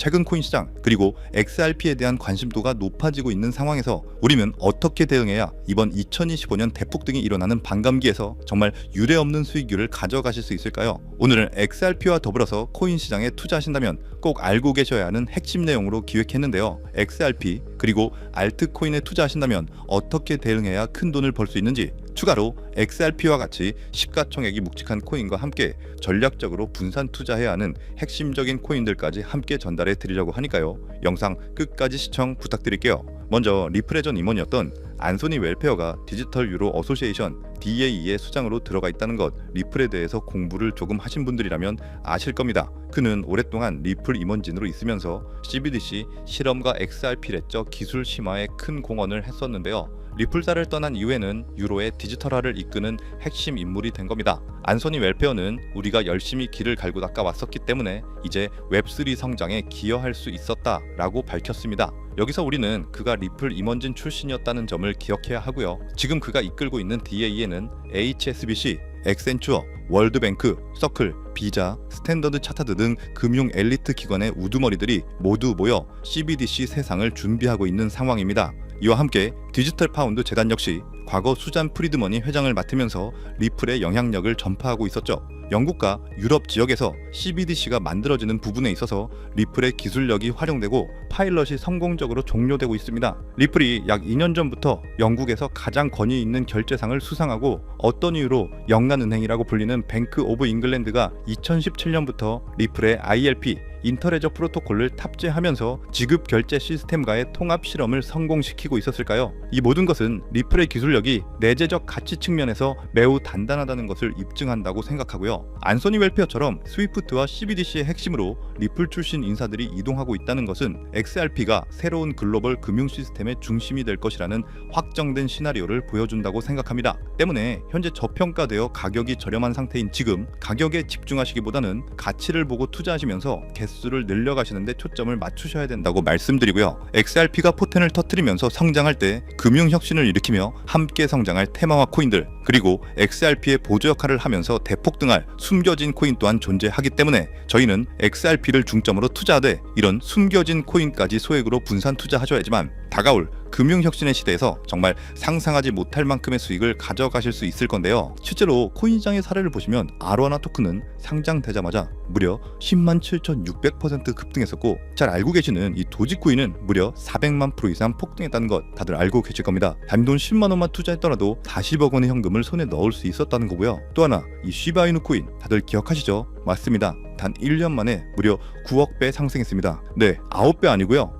최근 코인 시장 그리고 XRP에 대한 관심도가 높아지고 있는 상황에서 우리는 어떻게 대응해야 이번 2025년 대폭등이 일어나는 반감기에서 정말 유례 없는 수익률을 가져가실 수 있을까요? 오늘은 XRP와 더불어서 코인 시장에 투자하신다면 꼭 알고 계셔야 하는 핵심 내용으로 기획했는데요. XRP 그리고 알트코인에 투자하신다면 어떻게 대응해야 큰 돈을 벌 수 있는지 추가로 XRP와 같이 시가총액이 묵직한 코인과 함께 전략적으로 분산 투자해야 하는 핵심적인 코인들까지 함께 전달해 드리려고 하니까요. 영상 끝까지 시청 부탁드릴게요. 먼저 리플의 전 임원이었던 안소니 웰페어가 디지털 유로 어소시에이션 DAE의 수장으로 들어가 있다는 것 리플에 대해서 공부를 조금 하신 분들이라면 아실 겁니다. 그는 오랫동안 리플 임원진으로 있으면서 CBDC 실험과 XRP 렛저 기술 심화에 큰 공헌을 했었는데요. 리플사를 떠난 이후에는 유로의 디지털화를 이끄는 핵심 인물이 된 겁니다. 안소니 웰페어는 우리가 열심히 길을 갈고 닦아 왔었기 때문에 이제 웹3 성장에 기여할 수 있었다라고 밝혔습니다. 여기서 우리는 그가 리플 임원진 출신이었다는 점을 기억해야 하고요. 지금 그가 이끌고 있는 DA 에는 HSBC, 엑센추어, 월드뱅크, 서클, 비자, 스탠더드 차타드 등 금융 엘리트 기관의 우두머리들이 모두 모여 CBDC 세상을 준비하고 있는 상황입니다. 이와 함께 디지털 파운드 재단 역시 과거 수잔 프리드먼이 회장을 맡으면서 리플의 영향력을 전파하고 있었죠. 영국과 유럽 지역에서 CBDC가 만들어지는 부분에 있어서 리플의 기술력이 활용되고 파일럿이 성공적으로 종료되고 있습니다. 리플이 약 2년 전부터 영국에서 가장 권위 있는 결제상을 수상하고 어떤 이유로 영란은행이라고 불리는 뱅크 오브 잉글랜드가 2017년부터 리플의 ILP 인터레저 프로토콜을 탑재하면서 지급 결제 시스템과의 통합 실험을 성공시키고 있었을까요? 이 모든 것은 리플의 기술력이 내재적 가치 측면에서 매우 단단하다는 것을 입증한다고 생각하고요. 안소니 웰페어처럼 스위프트와 CBDC의 핵심으로 리플 출신 인사들이 이동하고 있다는 것은 XRP가 새로운 글로벌 금융 시스템의 중심이 될 것이라는 확정된 시나리오를 보여준다고 생각합니다. 때문에 현재 저평가되어 가격이 저렴한 상태인 지금 가격에 집중하시기보다는 가치를 보고 투자하시면서 개수를 늘려가시는데 초점을 맞추셔야 된다고 말씀드리고요. XRP가 포텐을 터트리면서 성장할 때 금융 혁신을 일으키며 함께 성장할 테마와 코인들 그리고 XRP의 보조 역할을 하면서 대폭등할 숨겨진 코인 또한 존재하기 때문에 저희는 XRP를 중점으로 투자하되 이런 숨겨진 코인까지 소액으로 분산 투자하셔야지만 다가올 금융혁신의 시대에서 정말 상상하지 못할 만큼의 수익을 가져가실 수 있을 건데요. 실제로 코인시장의 사례를 보시면 아로하나 토큰은 상장되자마자 무려 10만 7,600% 급등했었고 잘 알고 계시는 이 도지코인은 무려 400만 프로 이상 폭등했다는 것 다들 알고 계실 겁니다. 단돈 10만 원만 투자했더라도 40억 원의 현금을 손에 넣을 수 있었다는 거고요. 또 하나 이 시바이누 코인 다들 기억하시죠? 맞습니다. 단 1년 만에 무려 9억 배 상승했습니다. 네, 9배 아니고요.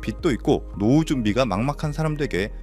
빚도 있고 노후 준비가 막막한 사람들에게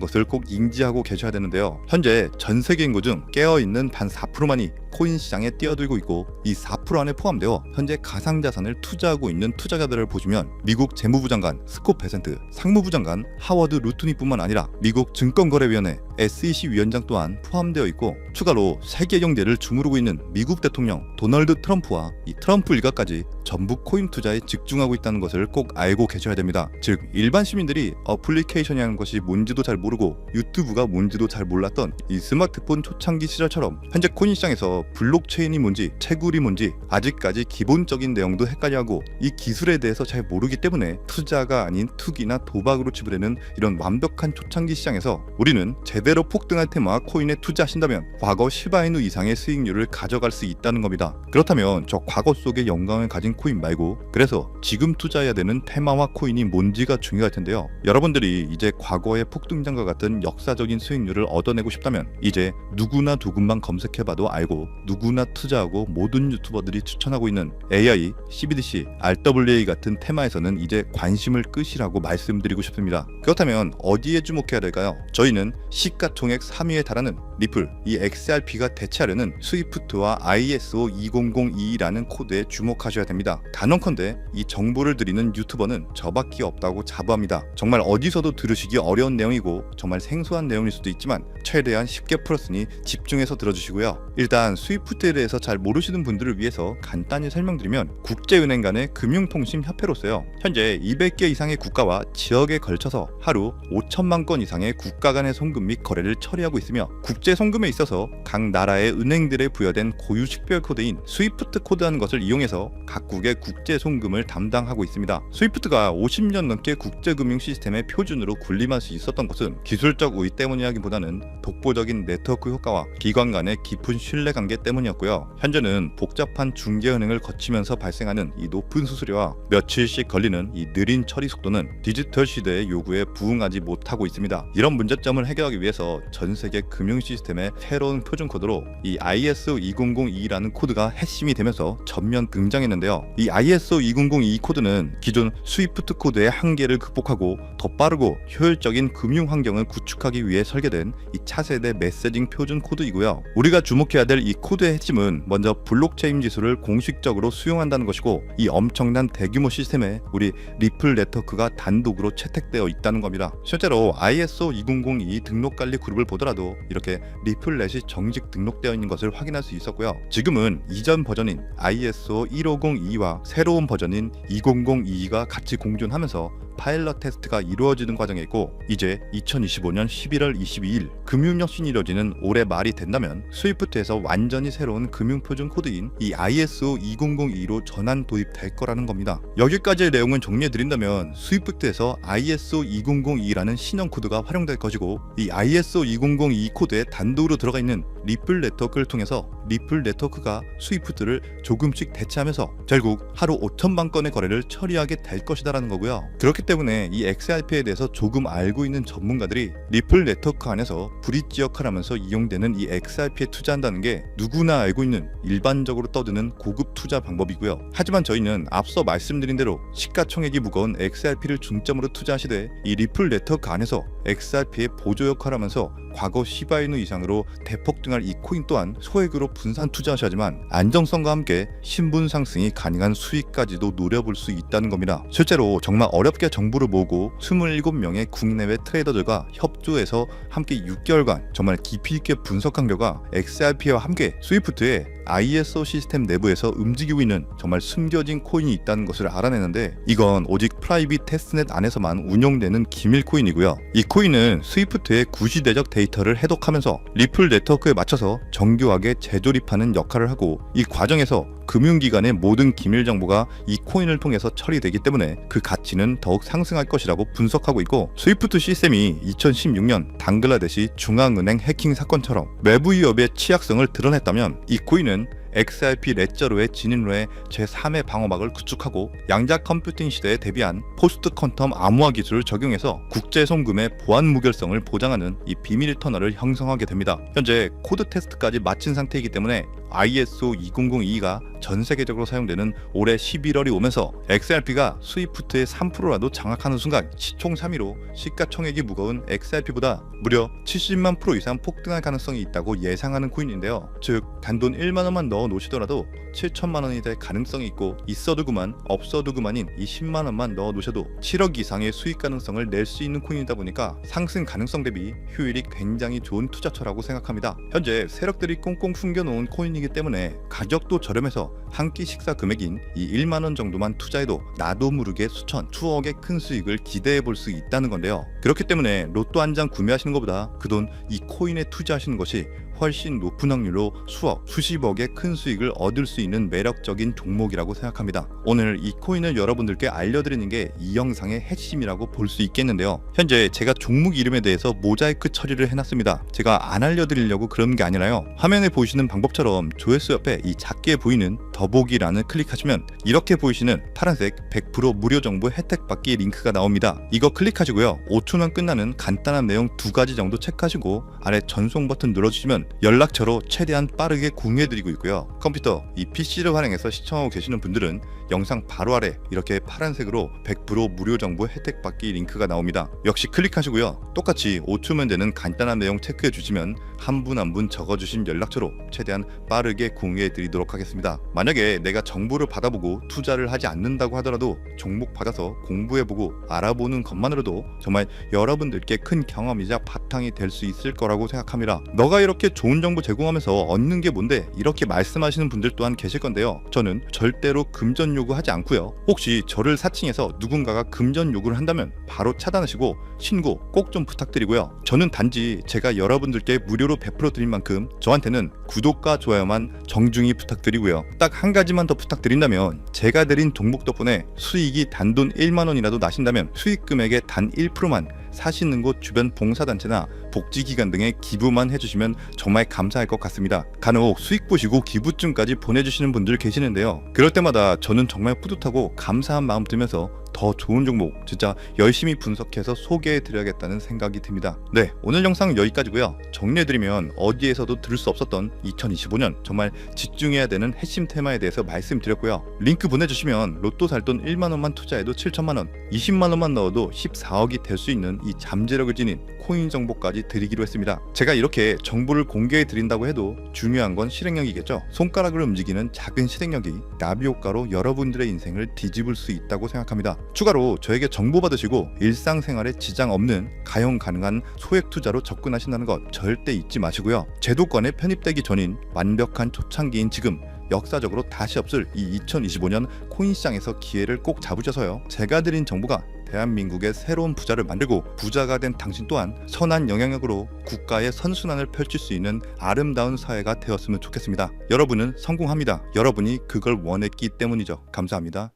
것을 꼭 인지하고 계셔야 되는데요. 현재 전 세계 인구 중 깨어 있는 반 4%만이 코인 시장에 뛰어들고 있고 이 4% 안에 포함되어 현재 가상 자산을 투자하고 있는 투자자들을 보시면 미국 재무부 장관 스콧 베센트, 상무부 장관 하워드 루트니뿐만 아니라 미국 증권거래위원회 SEC 위원장 또한 포함되어 있고 추가로 세계 경제를 주무르고 있는 미국 대통령 도널드 트럼프와 이 트럼프 일가까지 전부 코인 투자에 집중하고 있다는 것을 꼭 알고 계셔야 됩니다. 즉 일반 시민들이 어플리케이션이라는 것이 뭔지도 잘 모르고 유튜브가 뭔지도 잘 몰랐던 이 스마트폰 초창기 시절처럼 현재 코인 시장에서 블록체인이 뭔지 채굴이 뭔지 아직까지 기본적인 내용도 헷갈려하고 이 기술에 대해서 잘 모르기 때문에 투자가 아닌 투기나 도박으로 치부되는 이런 완벽한 초창기 시장에서 우리는 제대로 그대로 폭등할 테마와 코인에 투자하신다면 과거 시바이누 이상의 수익률을 가져갈 수 있다는 겁니다. 그렇다면 저 과거 속의 영광을 가진 코인 말고 그래서 지금 투자해야 되는 테마와 코인이 뭔지가 중요할 텐데요. 여러분들이 이제 과거의 폭등장과 같은 역사적인 수익률을 얻어내고 싶다면 이제 누구나 누군만 검색해봐도 알고 누구나 투자하고 모든 유튜버들이 추천하고 있는 AI, CBDC, RWA 같은 테마에서는 이제 관심을 끄시라고 말씀드리고 싶습니다. 그렇다면 어디에 주목해야 될까요? 저희는 시가 총액 3위에 달하는 리플, 이 XRP가 대체하려는 스위프트와 ISO 2002라는 코드에 주목하셔야 됩니다. 단언컨대 이 정보를 드리는 유튜버는 저밖에 없다고 자부합니다. 정말 어디서도 들으시기 어려운 내용이고 정말 생소한 내용일 수도 있지만 최대한 쉽게 풀었으니 집중해서 들어주시고요. 일단 스위프트에 대해서 잘 모르시는 분들을 위해서 간단히 설명드리면 국제은행 간의 금융통신협회로서요. 현재 200개 이상의 국가와 지역에 걸쳐서 하루 5천만 건 이상의 국가 간의 송금 및 거래를 처리하고 있으며 국제 송금에 있어서 각 나라의 은행들에 부여된 고유 식별 코드인 스위프트 코드라는 것을 이용해서 각국의 국제 송금을 담당하고 있습니다. 스위프트가 50년 넘게 국제 금융 시스템의 표준으로 군림할 수 있었던 것은 기술적 우위 때문이라기보다는 독보적인 네트워크 효과와 기관 간의 깊은 신뢰 관계 때문이었고요. 현재는 복잡한 중개은행을 거치면서 발생하는 이 높은 수수료와 며칠씩 걸리는 이 느린 처리 속도는 디지털 시대의 요구에 부응하지 못하고 있습니다. 이런 문제점을 해결하기 위해서 전 세계 금융 시스템 의 새로운 표준 코드로 이 ISO 2002라는 코드가 핵심이 되면서 전면 등장했는데요. 이 ISO 2002 코드는 기존 스위프트 코드의 한계를 극복하고 더 빠르고 효율적인 금융 환경을 구축하기 위해 설계된 이 차세대 메시징 표준 코드이고요. 우리가 주목해야 될 이 코드의 핵심은 먼저 블록체인 기술을 공식적으로 수용한다는 것이고 이 엄청난 대규모 시스템에 우리 리플 네트워크가 단독으로 채택되어 있다는 겁니다. 실제로 ISO 2002 등록 관리 그룹을 보더라도 이렇게 리플넷이 정식 등록되어 있는 것을 확인할 수 있었고요. 지금은 이전 버전인 ISO 1502와 새로운 버전인 2002가 같이 공존하면서 파일럿 테스트가 이루어지는 과정에 있고 이제 2025년 11월 22일 금융혁신이 이뤄지는 올해 말이 된다면 스위프트에서 완전히 새로운 금융표준 코드인 이 ISO 2002로 전환 도입될 거라는 겁니다. 여기까지의 내용은 정리해 드린다면 스위프트에서 ISO 2002라는 신형 코드가 활용될 것이고 이 ISO 2002 코드에 단독으로 들어가 있는 리플 네트워크를 통해서 리플 네트워크가 스위프트를 조금씩 대체하면서 결국 하루 5천만 건의 거래를 처리하게 될 것이다라는 거고요. 그렇기 때문에 이 XRP에 대해서 조금 알고 있는 전문가들이 리플 네트워크 안에서 브릿지 역할을 하면서 이용되는 이 XRP에 투자한다는 게 누구나 알고 있는 일반적으로 떠드는 고급 투자 방법이고요. 하지만 저희는 앞서 말씀드린 대로 시가총액이 무거운 XRP를 중점으로 투자하시되 이 리플 네트워크 안에서 XRP의 보조 역할을 하면서 과거 시바이누 이상으로 대폭등할 이 코인 또한 소액으로 분산 투자하셔야지만 안정성과 함께 신분 상승이 가능한 수익까지도 노려볼 수 있다는 겁니다. 실제로 정말 어렵게 정보를 모으고 27명의 국내외 트레이더들과 협조해서 함께 6개월간 정말 깊이 있게 분석한 결과 XRP와 함께 스위프트의 ISO 시스템 내부에서 움직이고 있는 정말 숨겨진 코인이 있다는 것을 알아내는데 이건 오직 프라이빗 테스트넷 안에서만 운영되는 기밀 코인이고요. 이 코인은 스위프트의 구시대적 데이터를 해독하면서 리플 네트워크에 맞춰서 정교하게 재조 립하는 역할을 하고 이 과정에서 금융기관의 모든 기밀 정보가 이 코인을 통해서 처리되기 때문에 그 가치는 더욱 상승할 것이라고 분석하고 있고 스위프트 시스템이 2016년 당글라데시 중앙은행 해킹 사건처럼 외부 위협의 취약성을 드러냈다면 이 코인은 XRP 레저로의 진입로의 제3의 방어막을 구축하고 양자 컴퓨팅 시대에 대비한 포스트 퀀텀 암호화 기술을 적용해서 국제 송금의 보안 무결성을 보장하는 이 비밀 터널을 형성하게 됩니다. 현재 코드 테스트까지 마친 상태이기 때문에 ISO 2002가 전 세계적으로 사용되는 올해 11월이 오면서 XRP가 스위프트의 3%라도 장악하는 순간 시총 3위로 시가총액이 무거운 XRP보다 무려 70만 프로 이상 폭등할 가능성이 있다고 예상하는 코인인데요. 즉 단돈 1만 원만 넣어 놓으시더라도 7천만 원이 될 가능성이 있고 있어도 그만 없어도 그만인 이 10만 원만 넣어 놓으셔도 7억 이상의 수익 가능성을 낼 수 있는 코인이다 보니까 상승 가능성 대비 효율이 굉장히 좋은 투자처라고 생각합니다. 현재 세력들이 꽁꽁 숨겨놓은 코인 이기 때문에 가격도 저렴해서 한 끼 식사 금액인 이 1만 원 정도만 투자해도 나도 모르게 수천, 수억의 큰 수익을 기대해 볼 수 있다는 건데요. 그렇기 때문에 로또 한 장 구매하시는 것보다 그 돈 이 코인에 투자하시는 것이 훨씬 높은 확률로 수억, 수십억의 큰 수익을 얻을 수 있는 매력적인 종목이라고 생각합니다. 오늘 이 코인을 여러분들께 알려드리는 게 이 영상의 핵심이라고 볼 수 있겠는데요. 현재 제가 종목 이름에 대해서 모자이크 처리를 해놨습니다. 제가 안 알려드리려고 그런 게 아니라요. 화면에 보이시는 방법처럼 조회수 옆에 이 작게 보이는 더보기란을 클릭하시면 이렇게 보이시는 파란색 100% 무료 정보 혜택 받기 링크가 나옵니다. 이거 클릭하시고요. 5초면 끝나는 간단한 내용 두 가지 정도 체크하시고 아래 전송 버튼 눌러주시면 연락처로 최대한 빠르게 공유해드리고 있고요. 컴퓨터, 이 PC를 활용해서 시청하고 계시는 분들은 영상 바로 아래 이렇게 파란색으로 100% 무료 정보 혜택 받기 링크가 나옵니다. 역시 클릭하시고요. 똑같이 5초면 되는 간단한 내용 체크해 주시면 한 분 한 분 적어주신 연락처로 최대한 빠르게 공유해 드리도록 하겠습니다. 만약에 내가 정보를 받아보고 투자를 하지 않는다고 하더라도 종목 받아서 공부해보고 알아보는 것만으로도 정말 여러분들께 큰 경험이자 바탕이 될 수 있을 거라고 생각합니다. 너가 이렇게 좋은 정보 제공하면서 얻는 게 뭔데 이렇게 말씀하시는 분들 또한 계실 건데요. 저는 절대로 금전 요구하지 않고요. 혹시 저를 사칭해서 누군가가 금전 요구를 한다면 바로 차단하시고 신고 꼭 좀 부탁드리고요. 저는 단지 제가 여러분들께 무료로 베풀어 드린 만큼 저한테는 구독과 좋아요만 정중히 부탁드리고요. 딱 한 가지만 더 부탁드린다면 제가 드린 종목 덕분에 수익이 단돈 1만 원이라도 나신다면 수익 금액의 단 1%만 사시는 곳 주변 봉사단체나 복지기관 등에 기부만 해주시면 정말 감사할 것 같습니다. 간혹 수익 보시고 기부증까지 보내주시는 분들 계시는데요. 그럴 때마다 저는 정말 뿌듯하고 감사한 마음 들면서 더 좋은 종목 진짜 열심히 분석해서 소개해 드려야겠다는 생각이 듭니다. 네, 오늘 영상 여기까지고요. 정리해 드리면 어디에서도 들을 수 없었던 2025년 정말 집중해야 되는 핵심 테마에 대해서 말씀드렸고요. 링크 보내 주시면 로또 살 돈 1만 원만 투자해도 7천만 원, 20만 원만 넣어도 14억이 될 수 있는 이 잠재력을 지닌 코인 정보까지 드리기로 했습니다. 제가 이렇게 정보를 공개해 드린다고 해도 중요한 건 실행력이겠죠. 손가락을 움직이는 작은 실행력이 나비 효과로 여러분들의 인생을 뒤집을 수 있다고 생각합니다. 추가로 저에게 정보 받으시고 일상생활에 지장 없는 가용 가능한 소액 투자로 접근하신다는 것 절대 잊지 마시고요. 제도권에 편입되기 전인 완벽한 초창기인 지금 역사적으로 다시 없을 이 2025년 코인 시장에서 기회를 꼭 잡으셔서요. 제가 드린 정보가 대한민국의 새로운 부자를 만들고 부자가 된 당신 또한 선한 영향력으로 국가의 선순환을 펼칠 수 있는 아름다운 사회가 되었으면 좋겠습니다. 여러분은 성공합니다. 여러분이 그걸 원했기 때문이죠. 감사합니다.